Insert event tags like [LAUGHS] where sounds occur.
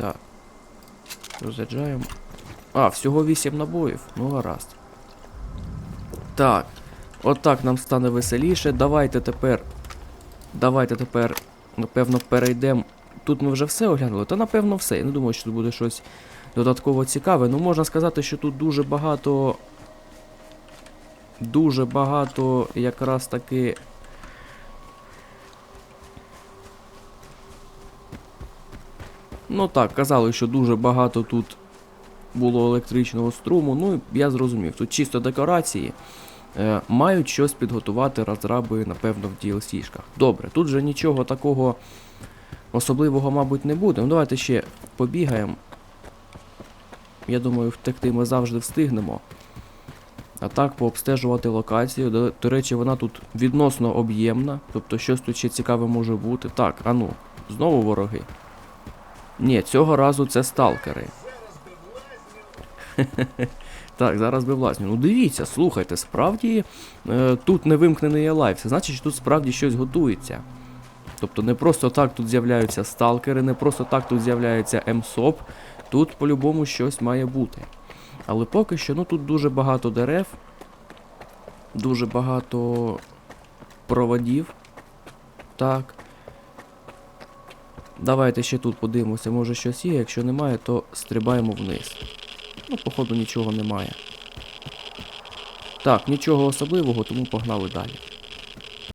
Так. Розряджаємо. А, всього 8 набоїв. Ну гаразд. Так. Отак нам стане веселіше. Давайте тепер. Давайте тепер, напевно, перейдемо. Тут ми вже все оглянули, та напевно все. Я не думаю, що тут буде щось додатково цікаве. Ну, можна сказати, що тут дуже багато. Дуже багато якраз таки. Ну так, казали, що дуже багато тут було електричного струму. Ну, я зрозумів. Тут чисто декорації. Е, мають щось підготувати розраби, напевно, в DLC-шках. Добре, тут же нічого такого особливого, мабуть, не буде. Ну, давайте ще побігаємо. Я думаю, втекти ми завжди встигнемо. А так, пообстежувати локацію. До, до речі, вона тут відносно об'ємна. Тобто щось тут ще цікаве може бути. Так, а ну, знову вороги. Ні, цього разу це сталкери. [LAUGHS] Так, зараз би власне. Ну дивіться, слухайте, справді е, тут не вимкнений алайв. Це значить, що тут справді щось готується. Тобто не просто так тут з'являються сталкери, не просто так тут з'являється МСОП. Тут по-любому щось має бути. Але поки що, ну тут дуже багато дерев, дуже багато проводів. Так. Давайте ще тут подивимося, може щось є. Якщо немає, то стрибаємо вниз. Ну, походу, нічого немає. Так, нічого особливого, тому погнали далі.